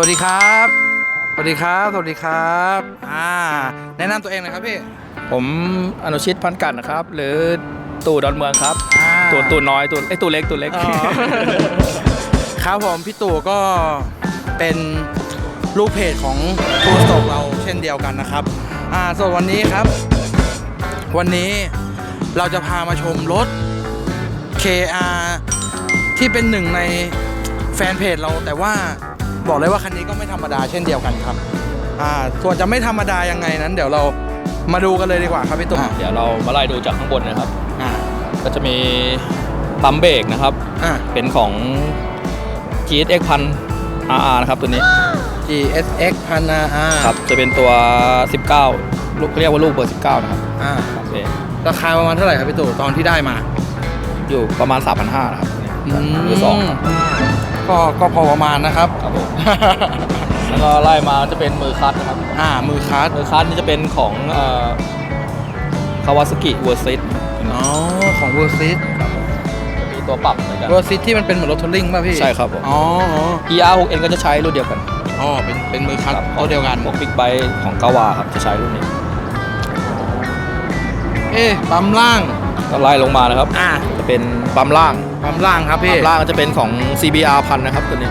วัสดีครับ สวัสดีครับ สวัสดีครับ อ่า แนะนำตัวเองหน่อยครับพี่ ผมอนุชิตพันกัดนะครับ หรือตู่ดอนเมืองครับอ่าตู่ตู่น้อยตู่ไอยตู่เล็กตู่เล็กอ๋อครับผมพี่ตู่ก็เป็นลูกเพจของทูสโตกเราเช่นเดียวกันนะครับ อ่าส่วนวันนี้ครับ วันนี้เราจะพามาชมรถ KR ที่เป็นหนึ่งในแฟนเพจเราแต่ว่า บอกเลยว่าคันนี้ก็ไม่ธรรมดาเช่นเดียวกันครับอ่าส่วนจะไม่ธรรมดายังไงนั้น เดี๋ยวเรามาดูกันเลยดีกว่าครับพี่ตู่เดี๋ยวเรามาไล่ดูจากข้างบนนะครับอ่าก็จะมีปั๊มเบรกนะครับอ่าเป็นของ GSX พัน RR นะครับตัวนี้ GSX พันอาครับจะเป็นตัว 19 ลูกเรียกว่าลูกเบอร์19 นะครับอ่าปั๊มเบรกราคาประมาณเท่าไหร่ครับพี่ตู่ตอนที่ได้มา อยู่ประมาณ 3,500นะครับมือสองครับ ก็ก็พอประมาณนะครับ ครับผม แล้วก็ไล่มาจะเป็นมือคัตนะครับ อ่ามือคัสมือคัตนี่จะเป็นของคาวาซากิเวอร์ซิตอ๋อของเวอร์ซิตมีตัวปรับเหมือนกัน เวอร์ซิตที่มันเป็นเหมือนรถทัวริงป่ะพี่ใช่ครับผมอ๋ออ๋อ ER 6N ก็จะใช้รุ่นเดียวกันอ๋อเป็นเป็นมือคัสครับตัวเดียวกัน พวกบิ๊กไบค์ของกาวาครับจะใช้รุ่นนี้ เอ๊ะปั๊มล่างก็ ไล่ลงมานะครับ อ่าจะเป็นปั๊มล่างปั๊มล่างครับพี่ ปั๊มล่างก็จะเป็นของ CBR พันนะครับตัวนี้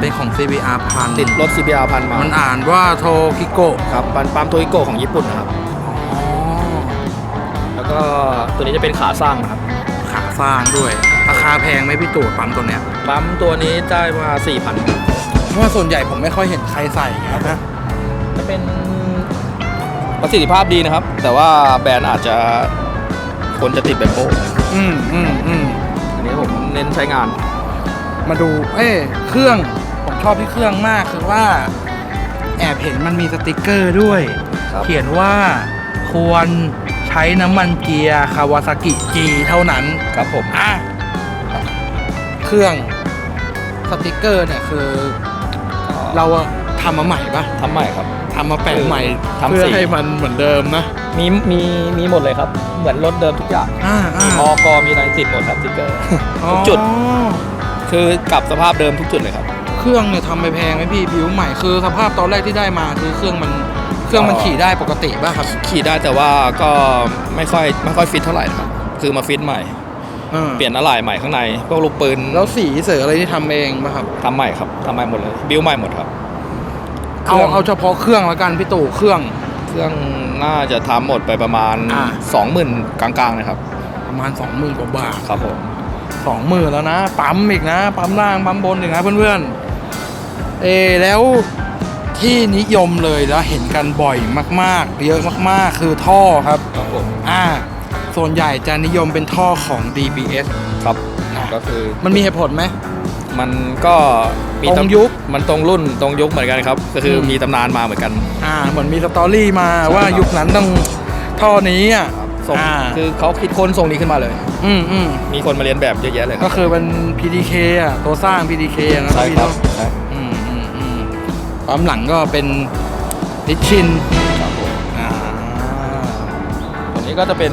เป็นของ CBR พันติดรถ CBR พันมา มันอ่านว่าโทคิโกะครับปั๊มปั๊มโทอิโกของญี่ปุ่นนะครับอ๋อแล้วก็ตัวนี้จะเป็นขาสร้างนะครับ ขาสร้างด้วย ราคาแพงไหมพี่ตู่ปั๊มตัวเนี้ยปั๊มตัวนี้ได้มา4,000ครับเพราะว่าส่วนใหญ่ผมไม่ค่อยเห็นใครใส่นะฮะจะเป็นประสิทธิภาพดีนะครับ แต่ว่าแบรนด์อาจจะ คนจะติดแบบโป๊ะอืมอืมอืมอันนี้ผมเน้นใช้งาน มาดู เอ้ยเครื่อง ผมชอบที่เครื่องมากคือว่า แอบเห็นมันมีสติกเกอร์ด้วย ครับ เขียนว่าควรใช้น้ำมันเกียร์คาวาซากิจีเท่านั้น ครับผม อะ เครื่องสติกเกอร์เนี่ยคือ เราอะทำมาใหม่ปะทำใหม่ครับ ทำมาแปะใหม่ทำสีเพื่อให้มันเหมือนเดิมนะ มีมีมีหมดเลยครับ เหมือนรถเดิมทุกอย่างอ่าอ่ามีอกมีอะไรติดหมดครับสติ๊กเกอร์ทุกจุดอ๋อคือกลับสภาพเดิมทุกจุดเลยครับ เครื่องเนี่ยทำไปแพงไหมพี่บิวใหม่คือสภาพตอนแรกที่ได้มาคือเครื่องมันเครื่องมันอ๋อขี่ได้ปกติป่ะครับ ขี่ได้แต่ว่าก็ไม่ค่อยไม่ค่อยฟิตเท่าไหร่นะครับคือมาฟิตใหม่เออเปลี่ยนอะไหล่ใหม่ข้างในพวกลูกปืนแล้วสีเสืออะไรที่ทำเองป่ะครับทำใหม่ครับทำใหม่หมดเลย บิวใหม่หมดครับ เอาเครื่องเอาเฉพาะเครื่องแล้วกันพี่ตู่เครื่อง เครื่องน่าจะทำหมดไปประมาณ อ่า 20,000 กลางๆนะครับ ประมาณสองหมื่นกว่าบาทครับผม สองหมื่นแล้วนะปั๊มอีกนะปั๊มล่างปั๊มบนอีกนะเพื่อนๆเออแล้วที่นิยมเลยแล้วเห็นกันบ่อยมากๆ เยอะมากๆ คือท่อครับ ครับผมอ่า ส่วนใหญ่จะนิยมเป็นท่อของ DBS ครับอะก็คือมันมีเหตุผลไหม มันก็มีตรงำยุค มันตรงรุ่นตรงยุคเหมือนกันครับ ก็คืออมมีตำนานมาเหมือนกันอ่าเหมือนมีสตอรี่มาว่าครับยุคนั้นต้องท่อนี้อะส่งอ่าคือเขาคิดค้นทรงนี้ขึ้นมาเลย อืมอืมมีคนมาเรียนแบบเยอะแยะเลยคก็รับคือเป็น PDK อะตัวสร้าง PDK อะนะใช่พี่ครับเนาะใช่อืมอืมอืมปั๊มหลังก็เป็นดิชชินครับผมอ่าตัวนี้ก็จะเป็น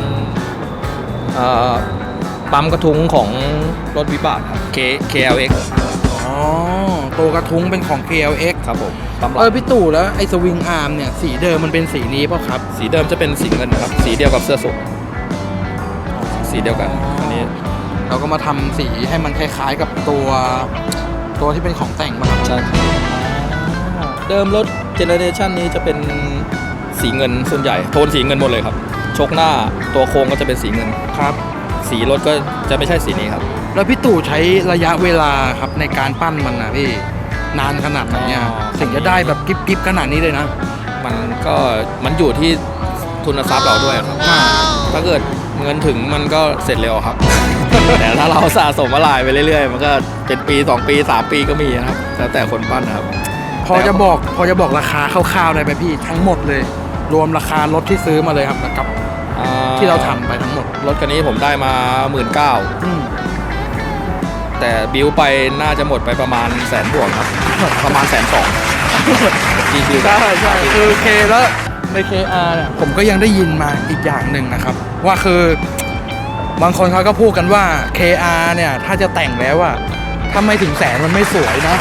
เอ่อปั๊มกระทุ้งของรถวิบากครับ K KLX อ๋อตัวกระทุ้งเป็นของ KLX ครับผมปั๊มหลัเอองพี่ตู่แล้วไอ้สวิงอาร์มเนี่ยสีเดิมมันเป็นสีนี้เปล่ะครับ สีเดิมจะเป็นสีเงินครับ สีเดียวกับเสื้อสูทสีเดียวกันอันนี้เราก็มาทำสีให้มันคล้ายๆกับตัวตัวที่เป็นของแต่งมาครับใช่เดิมรถเจเนเรชันนี้จะเป็นสีเงินส่วนใหญ่โทนสีเงินหมดเลยครับชกหน้าตัวโค้งก็จะเป็นสีเงิน ครับ สีรถก็จะไม่ใช่สีนี้ครับ แล้วพี่ตู่ใช้ระยะเวลาครับในการปั้นมันนะพี่นานขนาดไหนเนี่ยอ๋อ ถึงจะได้แบบกิ๊บๆขนาดนี้เลยนะมันก็มันอยู่ที่ทุนทรัพย์เราด้วยครับ อ่าถ้าเกิดเงินถึงมันก็เสร็จเร็วครับ แต่ถ้าเราสะสมมาลายไปเรื่อยๆ มันก็เป็นปี 2 ปี 3 ปีก็มีนะครับแล้วแต่คนปั้นนะครับ พอจะบอกพอจะบอกราคาคร่าวๆได้ไหมพี่ทั้งหมดเลย รวมราคารถที่ซื้อมาเลยครับกับอ่ที่เราทำไปทั้งหมดรถคันนี้ผมได้มา 1 9ื่นอืม แต่บิวไปน่าจะหมดไปประมาณแสนบวกครับ ประมาณแสนสองดีบิวใช่ใช่คือเคแล้วใน KR เนี่ยผมก็ยังได้ยินมาอีกอย่างหนึ่งนะครับ ว่าคือบางคนเขาก็พูดกันว่า KR เนี่ย ถ้าจะแต่งแล้วอะถ้าไม่ถึงแสนมันไม่สวยนะ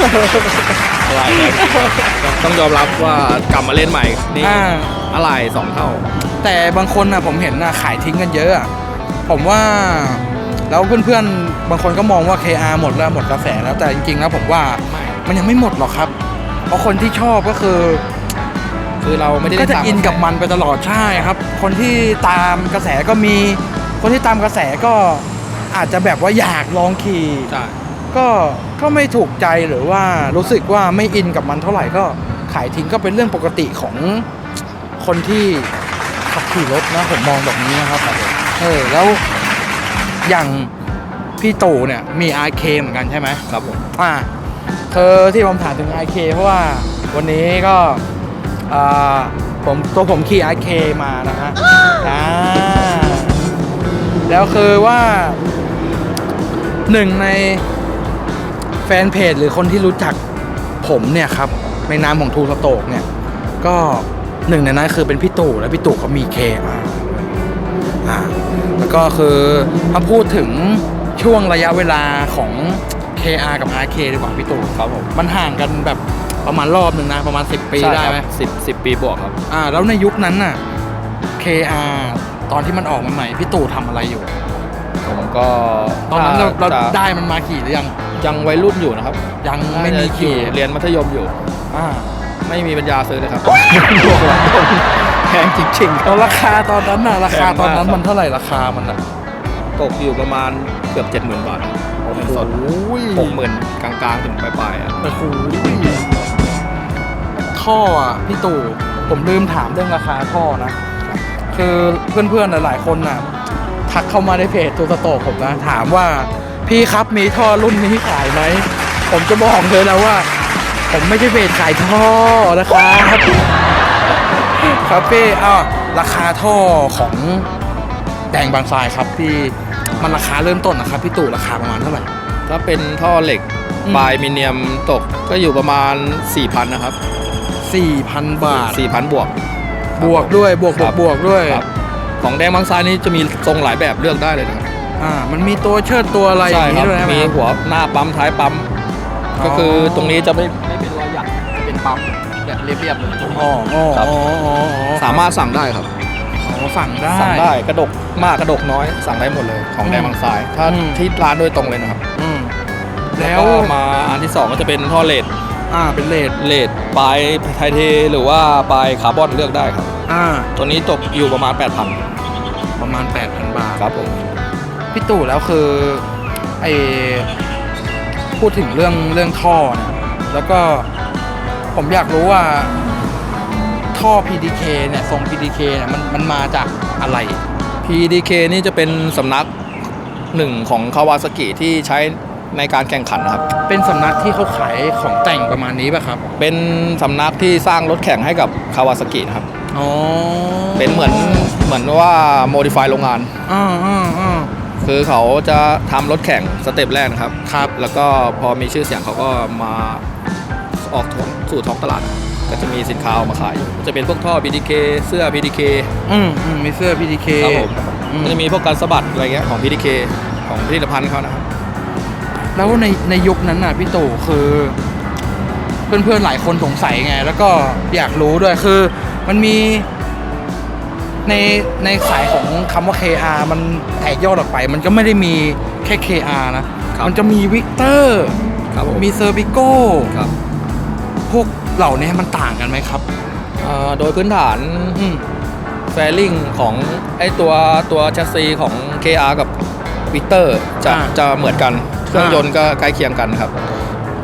ออะไรเลยต้องยอมรับว่ากลับมาเล่นใหม่นี่อ่าอะไรสองเท่า แต่บางคนนะผมเห็นนะขายทิ้งกันเยอะอะผมว่า แล้วเพื่อนๆ บางคนก็มองว่า KR หมดแล้วหมดกระแสแล้วแต่จริงๆแล้วผมว่ามันยังไม่หมดหรอกครับ เพราะคนที่ชอบก็คือคือเราไม่ได้ก็จะตามอินกับมันไปตลอดใช่ครับ คนที่ตามกระแสก็มี คนที่ตามกระแสก็อาจจะแบบว่าอยากลองขี่ใช่ก็ก็ไม่ถูกใจหรือว่ารู้สึกว่าไม่อินกับมันเท่าไหร่ก็ขายทิ้งก็เป็นเรื่องปกติของคนที่ขับขี่รถนะผมมองแบบนี้นะครับเออแล้ว อย่างพี่ตู่เนี่ยมี RK เหมือนกันใช่ไหมครับผมอ่าคือที่ผมถามถึง RK เพราะว่าวันนี้ก็อ่าผมตัวผมขี่ RK มานะฮะอ่าแล้วคือว่าหนึ่งในแฟนเพจหรือคนที่รู้จักผมเนี่ยครับ ในนามของทูสโตกเนี่ย ก็หนึ่งในนั้นคือเป็นพี่ตู่และพี่ตู่เขามี KR อ่าแล้วก็คือถ้าพูดถึงช่วงระยะเวลาของ KR กับ RK ดีกว่าพี่ตู่ครับผมมันห่างกันแบบประมาณรอบหนึ่งนะประมาณ 10 ปีได้ไหมสิบสิบปีบวกครับอ่าแล้วในยุคนั้นน่ะ KR ตอนที่มันออกมาใหม่พี่ตู่ทำอะไรอยู่ ผมก็ตอนนั้นเราเราจะได้มันมาขี่หรือยัง ยังวัยรุ่นอยู่นะครับยังไม่มีอขี่ยู่เรียนมัธยมอยู่ อ่า ไม่มีปัญญาซื้อเลยครับ แพงจริงๆคแล้รับวราคาตอนนั้นน่ะราคาตอนนั้นแพงมากครับมันเท่าไหร่ราคามันอะตกอยู่ประมาณเกือบเจ็ดหมื่นบาทเงินสดโอ้ยหกหมื่นกลางๆถึงปลายๆอะโอ้โหท่ออะพี่ตู่ผมลืมถามเรื่องราคาท่อนะ คือเพื่อนๆหลายๆคนน่ะ ทักเข้ามาในเพจตัวสโตกผมนะถามว่าพี่ครับมีท่อรุ่นนี้ขายไหม ผมจะบอกเลยนะว่า ผมไม่ใช่เพจขายท่อนะครับ ครับพี่อ้าวราคาท่อของแดงบางทรายครับพี่มันราคาเริ่มต้นนะครับพี่ตู่ราคาประมาณเท่าไหร่ ถ้าเป็นท่อเหล็กอืมปลายมิเนียมตกก็อยู่ประมาณ 4,000 นะครับ 4,000 บาท 4,000 บวก บวกด้วยบวกบควรักบวกด้วยครับของแดงบางซ้ายนี่จะมีทรงหลายแบบเลือกได้เลยนะครับอ่ามันมีตัวเชิดตัวอะไรอย่างนี้ด้วยคนะรัมีหัวหน้าปั๊มท้ายปั๊มอ๋อก็คือตรงนี้จะไม่ ปั๊มแบบเรียบๆเลย อ๋ออ๋อครับ อ๋ออ๋ออ๋อสามารถสั่งได้ครับ อ๋อสั่งได้ สั่งได้กระดกมากกระดกน้อย สั่งได้หมดเลยของแดงบางซ้าย ถ้าอืม ที่ร้านโดยตรงเลยนะครับอืมแล้แล้ววก็มาอันที่สองก็จะเป็นท่อเลดอ่าเป็นเลทเลดปลายไทเทหรือว่าปลายคาร์บอนเลือกได้ครับ อ่า ตัวนี้ตกอยู่ประมาณ 8,000ประมาณ 8,000 บาท ครับผมพี่ตู่แล้วคือไอพูดถึงเรื่องเรื่องท่อเนี่ยแล้วก็ ผมอยากรู้ว่าท่อ PDK เนี่ยทรง PDK เนี่ยมันมันมาจากอะไร PDK นี่จะเป็นสำนักหนึ่งของคาวาซากิที่ใช้ในการแข่งขันนะครับ เป็นสำนักที่เขาขายของแต่งประมาณนี้ป่ะครับ เป็นสำนักที่สร้างรถแข่งให้กับคาวาซากินะครับ อ๋อ เป็นเหมือนเหมือนว่าโมดิฟายโรงงานอ่าอ่าอ่า คือเขาจะทำรถแข่งสเต็ปแรกนะครับ ครับ แล้วก็พอมีชื่อเสียงเขาก็มา ออกท้องสู่ท้องตลาด ก็จะมีสินค้าออกมาขายอยู่จะเป็นพวกท่อ PDK เสื้อ PDK อืมอืมมีเสื้อ PDK ครับผมอืมก็จะมีพวกการสะบัดอะไรเงี้ยของ PDK ของผลิตภัณฑ์เขานะครับแล้วในในยุคนั้นน่ะพี่ตู่คือ เพื่อนๆหลายคนสงสัยไง แล้วก็อยากรู้ด้วยคือ มันมี ในในสายของคำว่า KR มันแตกยอดออกไป มันก็ไม่ได้มีแค่ KR นะครับมันจะมีวิกเตอร์ ครับผมมีเซอร์บิโก้ ครับ พวกเหล่านี้มันต่างกันไหมครับเอ่อโดยพื้นฐานอืมแฟลิงของไอตัวตัวแชสซีของ KR กับวิกเตอร์จะอ่าจะเหมือนกันเครื่องยนต์ก็ใกล้เคียงกันครับ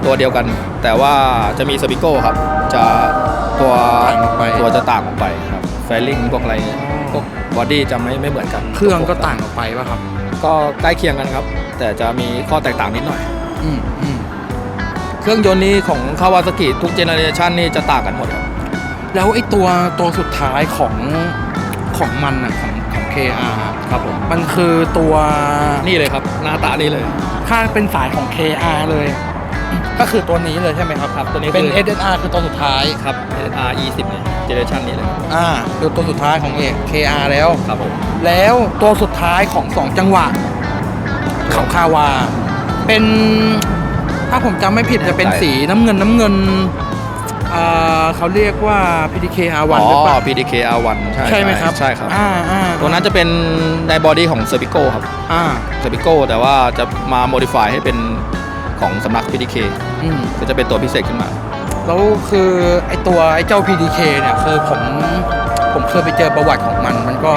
ตัวเดียวกัน แต่ว่าจะมีสปิโก้ครับ จะตัวต่างออกไปตัวจะต่างออกไปครับแฟลิงพวกอะไรพวกบอดี้จะไม่ไม่เหมือนกัน เครื่องก็ต่างออกไปป่ะครับ ก็ใกล้เคียงกันครับ แต่จะมีข้อแตกต่างนิดหน่อย อืมอืม เครื่องยนต์นี้ของคาวาซากิทุกเจเนอเรชันนี่จะต่างกันหมดครับ แล้วไอ้ตัวตัวสุดท้ายของของมันอะของของ KR ครับผมมันคือตัวนี่เลยครับ หน้าตานี่เลยถ้าเป็นสายของ KR เลย ก็คือตัวนี้เลยใช่ไหมครับครับตัวนี้เป็นคือ SSR คือตัวสุดท้ายครับ R 20เนี่ยเจเนอเรชันนี้เลยอ่าคือตัวสุดท้ายของเอก KR แล้วครับผมแล้วตัวสุดท้ายของสองจังหวะเขาคาวา เป็น ถ้าผมจำไม่ผิดจะเป็นสีน้ำเงินน้ำเงินอ่าเขาเรียกว่า PDK R1 หรือเปล่า PDK R1 ใช่ใช่ไหมครับใช่ครับอ่าอ่าตัวนั้นจะเป็นในบอดี้ของเซอร์ i ิโกครับอ่าเซอร์ i ิโกแต่ว่าจะมาโมดิฟายให้เป็นของสำนัก PDK อืมก็จะเป็นตัวพิเศษขึ้นมา แล้วคือไอตัวไอเจ้า PDK เนี่ยคือผมผมเคยไปเจอประวัติของมัน มันก็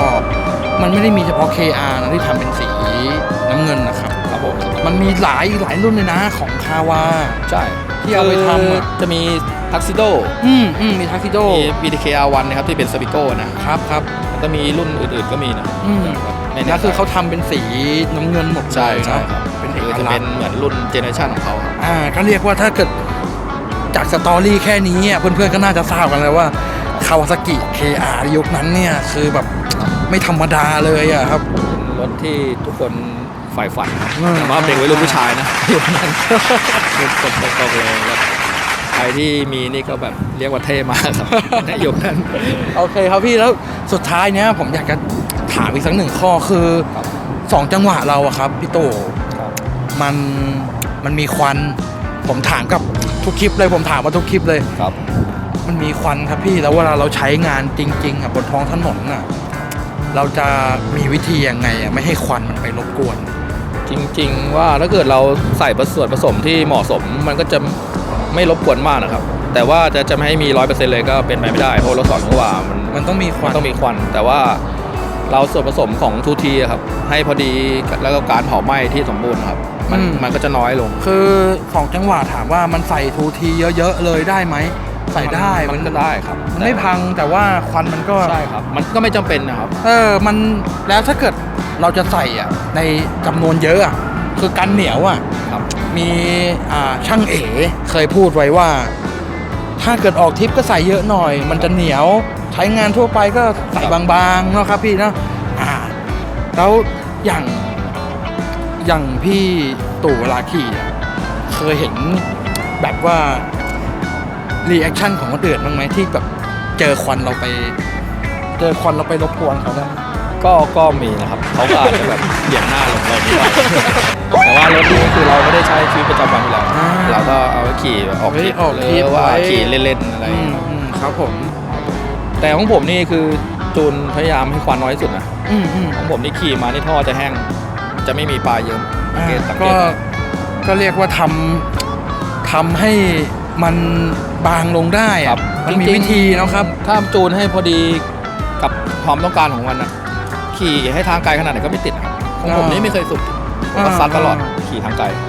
มันไม่ได้มีเฉพาะ KR นะที่ทำเป็นสีน้ำเงินนะครับ ครับผมมันมีหลายหลายรุ่นเลยนะของคาวา ใช่ที่เอาไปทำอะ จะมีทักซิโดอืมอืมมีทักซิโดมี PDK R1 นะครับที่เป็นเซอร์ i ิโกนะครับครับแล้วก็มีรุ่นอื่นๆก็มีนะอืมครับไม่แน่นั่นใจคือเขาทำเป็นสีน้ำเงินหมดเลยใช่ใช่เนอะครับเป็นเอคืกอจะลัเป็กนษณ์เหมือนรุ่นเจเนอเรชันของเขาครับ อ่าก็เรียกว่าถ้าเกิดจากสตอรี่แค่นี้อะเพื่อนๆก็น่าจะทราบกันแล้วว่าคาวาซากิ KR ยุคนั้นเนี่ยคือแบบไม่ธรรมดาเลยอะครับเป็นรถที่ทุกคน ใฝ่ฝันครับอืมแต่ว่าเด็กวัยรุ่นผู้ชายนะยุคนั้นยุคตกตกๆเลยแบบใครที่มีนี่ก็แบบเรียกว่าเท่มากครับในยุคนั้นโอเคครับพี่แล้วสุดท้ายเนี้ยผมอยากจะถามอีกสักหนึ่งข้อคือครับสองจังหวะเราอะครับพี่โตครับมันมันมีควัน ผมถามกับทุกคลิปเลยผมถามมาทุกคลิปเลยครับ มันมีควันครับพี่แล้วเวลาเราใช้งานจริงๆอะบนท้องถนนอะเราจะมีวิธียังไงอะไม่ให้ควันมันไปรบกวน จริง ๆ ว่าถ้าเกิดเราใส่ส่วนผสมที่เหมาะสมมันก็จะไม่รบกวนมากนะครับ แต่ว่าจะจะไม่ให้มีร้อยเปอร์เซ็นต์เลยก็เป็นไปไม่ได้เพราะรถสอนเพราะว่ามันมันต้องมีคมัวันนต้องมีควัน แต่ว่าเราส่วนผสมของทูทีครับ ให้พอดีแล้วก็การเผาไหม้ที่สมบูรณ์ครับ มันมันก็จะน้อยลงคือสองจังหวะถามว่ามันใส่ทูทีเยอะๆเลยได้ไหมใส่ได้มันก็ได้ครับมันไม่พังแต่ว่าควันมันก็ ใช่ครับ มันก็ไม่จำเป็นนะครับ เออ มันแล้วถ้าเกิด เราจะใส่อะในจำนวนเยอะอะคือกันเหนียวอะครับมีอ่าช่างเอ๋เคยพูดไว้ว่า ถ้าเกิดออกทริปก็ใส่เยอะหน่อย มันจะเหนียวใช้งานทั่วไปก็ใส่บางๆเนาะครับพี่เนาะอ่า แล้วอย่างอย่างพี่ตู่เวลาขี่อะเคยเห็นแบบว่ารีแอคชั่นของคนอื่นบ้างไหมที่แบบเจอควันเราไป เจอควันเราไปรบกวนเขาได้ไหม ก็ก็มีนะครับเขาก็อาจจะแบบเบี่ยงหน้าลงเรานิดหน่อยแต่ว่ารถนี้คือเราไม่ได้ใช้ชีวิตประจำวันอยู่แล้วอ่าเราก็เอาไว้ขี่แบบออกทริปเฮ้ยออกทริปหรือว่าไว้ ขี่เล่นๆอะไรอืมอืมครับผมแต่ของผมนี่คือจูนพยายามให้ควันน้อยที่สุดนะอืมอืมของผมนี่ขี่มานี่ท่อจะแห้ง จะไม่มีปลายเยิ้มสังเกตสังเกก็ตก็เรียกว่าทำทำให้มันบางลงได้ครัอะบมันมีจริงๆวิธีเนาะครับ ถ้าจูนให้พอดีกับความต้องการของมันนะ ขี่ให้ทางไกลขนาดไหนก็ไม่ติดครับของผมอ่านี่ไม่เคยสุดผมก็อ่าซัดตลอดอ่าขี่ทางไกลอืม